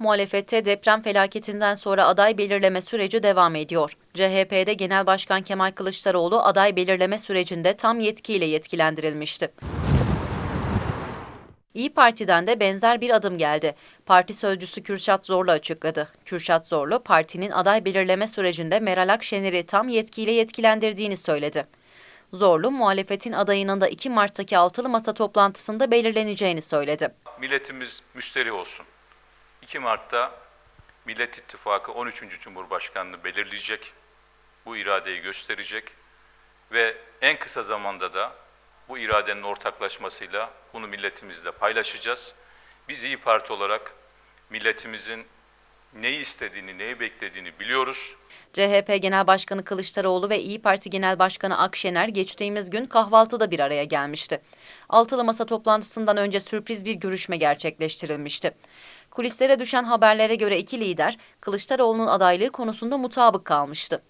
Muhalefette deprem felaketinden sonra aday belirleme süreci devam ediyor. CHP'de Genel Başkan Kemal Kılıçdaroğlu aday belirleme sürecinde tam yetkiyle yetkilendirilmişti. İyi Parti'den de benzer bir adım geldi. Parti sözcüsü Kürşat Zorlu açıkladı. Kürşat Zorlu, partinin aday belirleme sürecinde Meral Akşener'i tam yetkiyle yetkilendirdiğini söyledi. Zorlu, muhalefetin adayının da 2 Mart'taki altılı masa toplantısında belirleneceğini söyledi. milletimiz müsterih olsun. 2 Mart'ta Millet İttifakı 13. Cumhurbaşkanını belirleyecek, bu iradeyi gösterecek ve en kısa zamanda da bu iradenin ortaklaşmasıyla bunu milletimizle paylaşacağız. Biz İyi Parti olarak milletimizin neyi istediğini, neyi beklediğini biliyoruz. CHP Genel Başkanı Kılıçdaroğlu ve İyi Parti Genel Başkanı Akşener geçtiğimiz gün kahvaltıda bir araya gelmişti. Altılı Masa toplantısından önce sürpriz bir görüşme gerçekleştirilmişti. Kulislere düşen haberlere göre iki lider Kılıçdaroğlu'nun adaylığı konusunda mutabık kalmıştı.